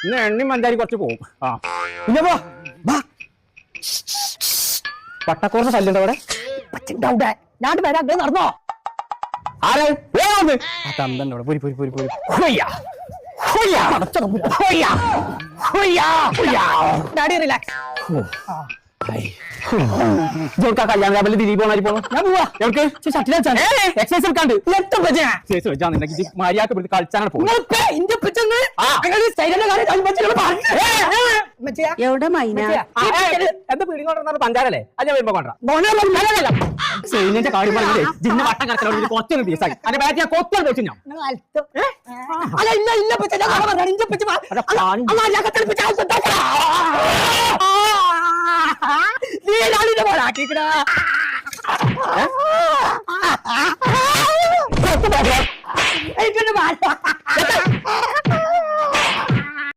ഇന്ന് എണ്ണി മഞ്ചാരി കുറച്ച് പോകും ആ. പിന്നെ പോ വാ. പട്ടക്കോറിന് ശല്യം അവിടെ? പച്ചുണ്ടാവിടെ ഞാൻ വരാം അങ്ങനെ നടന്നോ? ആരെ ആ അവിടെ. പൊരി പൊരി പൊരി പോരി. ഹൊയ്യാ. ഹുയ്യ. ഹൊയ്യാ. ഹൊയ്യാ. ഡാഡി റിലാക്സ് ജോർക്കാ കല്യാണ രാവിലെ ദിലീപ് പോണാരി പോണു? ഞാൻ പോവാ. എവർക്ക് ഷട്ടിൽ എക്സസൈസ് എടുക്കാണ്ട് എക്സസൈസ് വെച്ചാ നിനക്ക് മര്യാദ പിടിച്ച് കളിച്ചാണ് എവിടെ മൈന? എന്താ പീടി കൊണ്ടുവന്ന പഞ്ചാരല്ലേ? ഞാൻ വരുമ്പോ കൊണ്ടാ സൈനിന്റെ കാര്യം പറഞ്ഞേ ജിന്ന വട്ടം കറക്കലോട് കൊച്ചൊരു ദിവസമായി അതിന്റെ ബാറ്റ് ഞാൻ കൊത്താണ് വെച്ചു ഞാൻ. അല്ല ഇല്ല ഇല്ല പിച്ച ഞാൻ പറഞ്ഞു ഇന്റെ പിച്ച மாட்டிக்கடா. மாட்டா